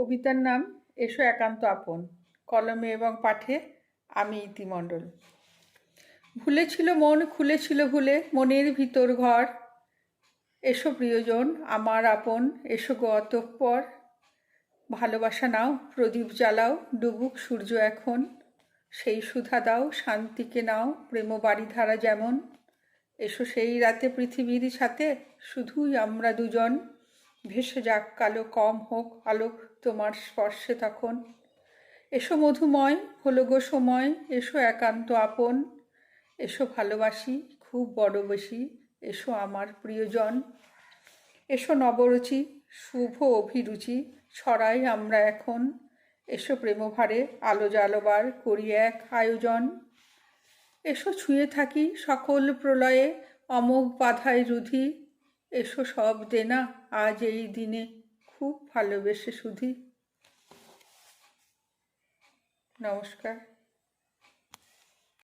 কবিতার নাম এসো একান্ত আপন কলমে এবং পাঠে আমি ইতিমণ্ডল। ভুলেছিল মন, খুলেছিল ভুলে, মনের ভিতর ঘর। এসো প্রিয়জন, আমার আপন, এসো গো অতঃপর। ভালোবাসা নাও, প্রদীপ জ্বালাও, ডুবুক সূর্য এখন। সেই সুধা দাও, শান্তিকে নাও প্রেম বাড়িধারা যেমন। এসো সেই রাতে পৃথিবীর সাথে, শুধুই আমরা দুজন। ভেসে যাক কালো কম হোক, আলো তোমার স্পর্শে তখন। এসো মধুময়, হলো গো সময়, এসো একান্ত আপন। এসো ভালোবাসি, খুব বড় বেশি, এসো আমার প্রিয়জন। এসো নবরুচি, শুভ অভিরুচি, ছড়াই আমরা এখন। এসো প্রেমভারে, আলো জালোবার করি এক আয়োজন। এসো ছুঁয়ে থাকি সকল প্রলয়ে, অমোঘ বাধায় রুধি এসো সব দে না আজ এই দিনে খুব ভালোবেসে সুধি। নমস্কার।